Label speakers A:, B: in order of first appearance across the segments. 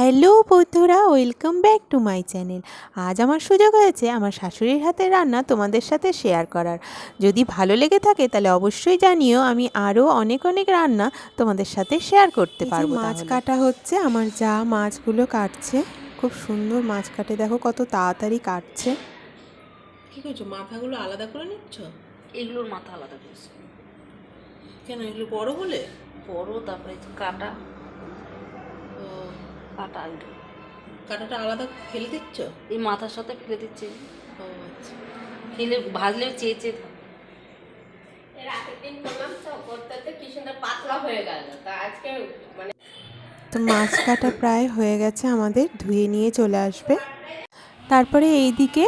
A: Hello বন্ধুরা welcome back to my channel. আজ আমার সুযোগ হয়েছে আমার শাশুড়ির হাতের রান্না তোমাদের সাথে শেয়ার করার। যদি ভালো লেগে থাকে তাহলে অবশ্যই জানিও আমি আরও অনেক অনেক রান্না তোমাদের সাথে শেয়ার করতে পারব মাছ কাটা হচ্ছে আমার যা মাছগুলো কাটছে খুব সুন্দর মাছ কাটে। দেখো কত তাড়াতাড়ি কাটছে।
B: কি করছ? মাথাগুলো আলাদা করে নিচ্ছ?
C: এগুলোর মাথা আলাদা করেছে।
B: কেন এগুলো বড় হলে?
C: বড় তারপরে কাটা। কাটা এগুলো
B: কাঁটাটা আলাদা ফেলে দিচ্ছ?
C: এই মাথার সাথে ফেলে দিচ্ছে।
B: ও আচ্ছা।
C: ফেলে ভাজলেও চেয়ে চেয়ে
D: হয়ে মানে
A: তো মাছ কাটা প্রায় হয়ে গেছে আমাদের ধুয়ে নিয়ে চলে আসবে। তারপরে এইদিকে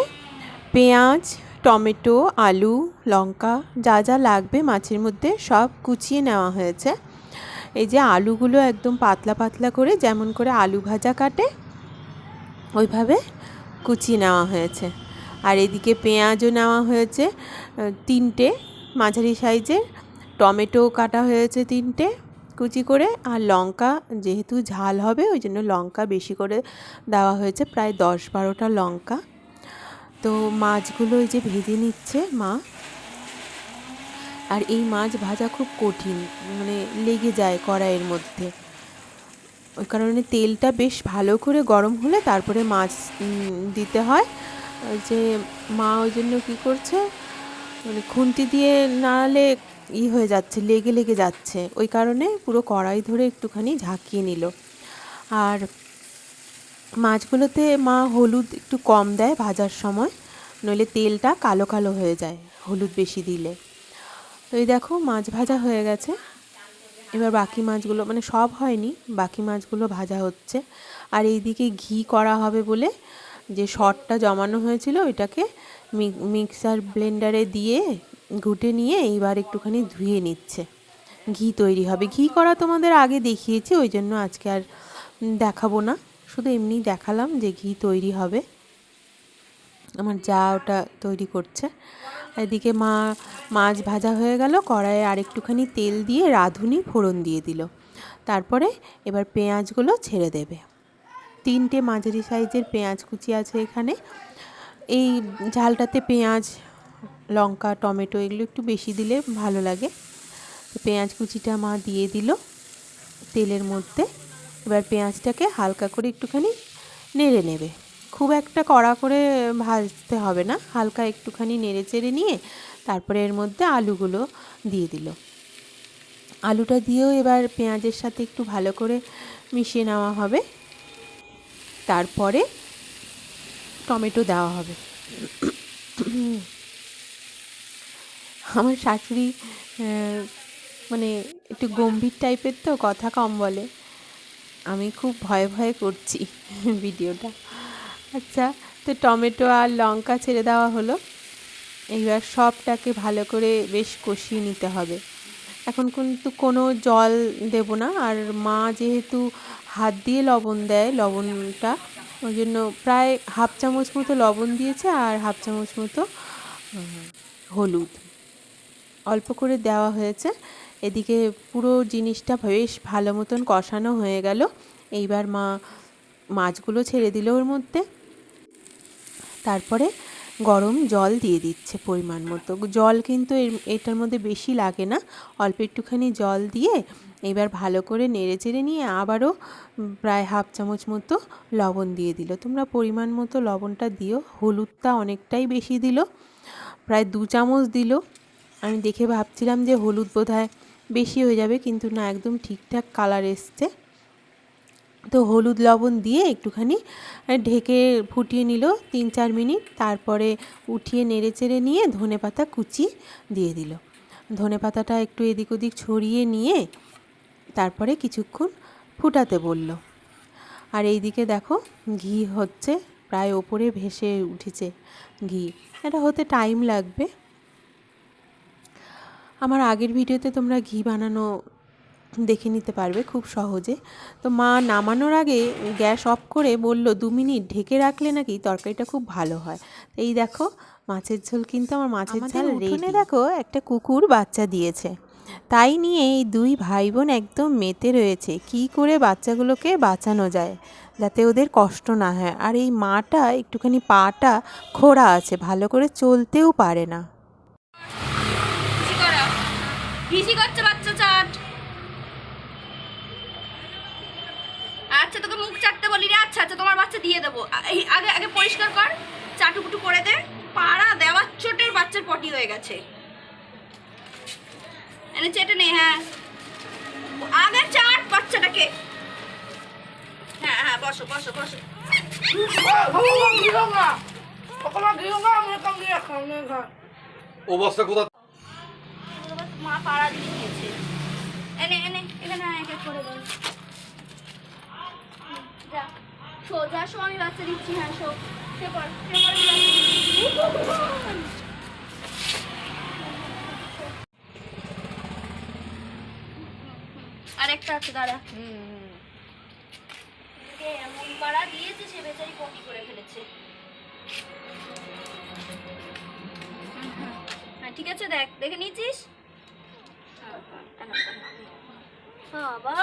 A: পেঁয়াজ টমেটো আলু লঙ্কা যা যা লাগবে মাছের মধ্যে সব কুচিয়ে নেওয়া হয়েছে। এই যে আলুগুলো একদম পাতলা পাতলা করে যেমন করে আলু ভাজা কাটে, ওইভাবে কুচিয়ে নেওয়া হয়েছে। আর এদিকে পেঁয়াজও নেওয়া হয়েছে তিনটে মাঝারি সাইজের। টমেটো কাটা হয়েছে তিনটে কুচি করে। আর লঙ্কা যেহেতু ঝাল হবে, ওই জন্য লঙ্কা বেশি করে দেওয়া হয়েছে, প্রায় দশ বারোটা লঙ্কা। তো মাছগুলো ওই যে ভেজে নিচ্ছে মা। আর এই মাছ ভাজা খুব কঠিন মানে লেগে যায় কড়াইয়ের মধ্যে। ওই কারণে তেলটা বেশ ভালো করে গরম হলে তারপরে মাছ দিতে হয়। যে মা ওই জন্য কী করছে মানে খুন্তি দিয়ে নাড়ালে ই হয়ে যাচ্ছে, লেগে লেগে যাচ্ছে। ওই কারণে পুরো কড়াই ধরে একটুখানি ঝাঁকিয়ে নিল। আর মাছগুলোতে মা হলুদ একটু কম দেয় ভাজার সময়, নইলে তেলটা কালো কালো হয়ে যায়, হলুদ বেশি দিলে। তো এই দেখো মাছ ভাজা হয়ে গেছে। এবার বাকি মাছগুলো মানে সব হয়নি, বাকি মাছগুলো ভাজা হচ্ছে। আর এইদিকে ঘি করা হবে বলে যে শটটা জমানো হয়েছিল, ওইটাকে মিক্সার ব্লেন্ডারে দিয়ে ঘুটে নিয়ে এইবার একটুখানি ধুয়ে নিচ্ছে। ঘি তৈরি হবে। ঘি করা তোমাদের আগে দেখিয়েছি, ওই জন্য আজকে আর দেখাবো না। শুধু এমনি দেখালাম যে ঘি তৈরি হবে। আমার যা ওটা তৈরি করছে। এদিকে মা, মাছ ভাজা হয়ে গেল, কড়াইয়ে আর একটুখানি তেল দিয়ে রাঁধুনি ফোড়ন দিয়ে দিল। তারপরে এবার পেঁয়াজগুলো ছেড়ে দেবে। তিনটে মাঝারি সাইজের পেঁয়াজ কুচি আছে এখানে। এই ঝালটাতে পেঁয়াজ, লঙ্কা, টমেটো এগুলো একটু বেশি দিলে ভালো লাগে। পেঁয়াজ কুচিটা মা দিয়ে দিল তেলের মধ্যে। এবার পেঁয়াজটাকে হালকা করে একটুখানি নেড়ে নেবে। খুব একটা কড়া করে ভাজতে হবে না। হালকা একটুখানি নেড়ে চেড়ে নিয়ে তারপরে এর মধ্যে আলুগুলো দিয়ে দিল। আলুটা দিয়েও এবার পেঁয়াজের সাথে একটু ভালো করে মিশিয়ে নেওয়া হবে। তারপরে টমেটো দেওয়া হবে। আমার শাশুড়ি মানে একটু গম্ভীর টাইপের তো, কথা কম বলে। আমি খুব ভয়ে ভয়ে করছি ভিডিওটা। আচ্ছা তো টমেটো আর লঙ্কা ছেড়ে দেওয়া হলো। এইবার সবটাকে ভালো করে বেশ কষিয়ে নিতে হবে। এখন কিন্তু কোনো জল দেব না, আর মা যেহেতু হাত দিয়ে লবণ দেয় লবণটা, ওই জন্য প্রায় হাফ চামচ মতো লবণ দিয়েছে আর হাফ চামচ মতো হলুদ। অল্প করে দেওয়া হয়েছে। এদিকে পুরো জিনিসটা বেশ ভালো মতন কষানো হয়ে গেল। এইবার মা মাছগুলো ছেড়ে দিল ওর মধ্যে। তারপরে গরম জল দিয়ে দিচ্ছে পরিমাণ মতো। জল কিন্তু এটার মধ্যে বেশি লাগে না। অল্প একটুখানি জল দিয়ে এবার ভালো করে নেড়ে চেড়ে নিয়ে আবারও প্রায় হাফ চামচ মতো লবণ দিয়ে দিল। তোমরা পরিমাণ মতো লবণটা দিও। হলুদটা অনেকটাই বেশি দিল। প্রায় দু চামচ দিল। আমি দেখে ভাবছিলাম যে হলুদ বোধহয় বেশি হয়ে যাবে, কিন্তু না, একদম ঠিকঠাক কালার এসছে। তো হলুদ লবণ দিয়ে একটুখানি ঢেকে ফুটিয়ে নিল তিন চার মিনিট। তারপরে উঠিয়ে নেড়ে চেড়ে নিয়ে ধনে পাতা কুচি দিয়ে দিল। ধনে পাতাটা একটু এদিক ওদিক ছড়িয়ে নিয়ে তারপরে কিছুক্ষণ ফুটাতে বলল। আর এইদিকে দেখো, ঘি হচ্ছে প্রায় ওপরে ভেসে উঠেছে ঘি। এটা হতে টাইম লাগবে। আমার আগের ভিডিওতে তোমরা ঘি বানানো দেখে নিতে পারবে খুব সহজে। তো মা নামানোর আগে গ্যাস অফ করে বলল দু মিনিট ঢেকে রাখলে নাকি তরকারিটা খুব ভালো হয়। এই দেখো মাছের ঝোল কিন্তু আমার মাছের ঝাল রেডি দেখো একটা কুকুর বাচ্চা দিয়েছে। তাই নিয়ে এই দুই ভাই বোন একদম মেতে রয়েছে। কি করে বাচ্চাগুলোকে বাঁচানো যায় যাতে ওদের কষ্ট না হয়? আর এই মাটা একটুখানি পাটা খোড়া আছে ভালো করে চলতেও পারে না।
E: করছে বাচ্চা চাট। আচ্ছা তোকে মুখ চাটতে বলি রে। আচ্ছা আচ্ছা তোমার বাচ্চা দিয়ে দেবো। এই আগে আগে পরিষ্কার কর চাটুকুটু করে দে। পাড়া দেওয়ার চোটের বাচ্চার পটি হয়ে গেছে। এনে চেটে নে হ্যাঁ। আগে চাট বাচ্চাটাকে। হ্যাঁ হ্যাঁ বসো বসো বসো।
F: অবস্থা কোথা
E: মা পাড়া দিয়ে দিয়েছে। এনে এনে এখানে করে বল শো, যা শো, আমি বাচ্চা দিচ্ছি হ্যাঁ সে পর সে পর আমি বাচ্চা দিচ্ছি। আরেকটা আছে, দাঁড়া। এদিকে এমন পাড়া দিয়েছে সে বেচারি পটি করে ফেলেছে। হ্যাঁ ঠিক আছে, দেখ, দেখে নিয়েছিস? বাবা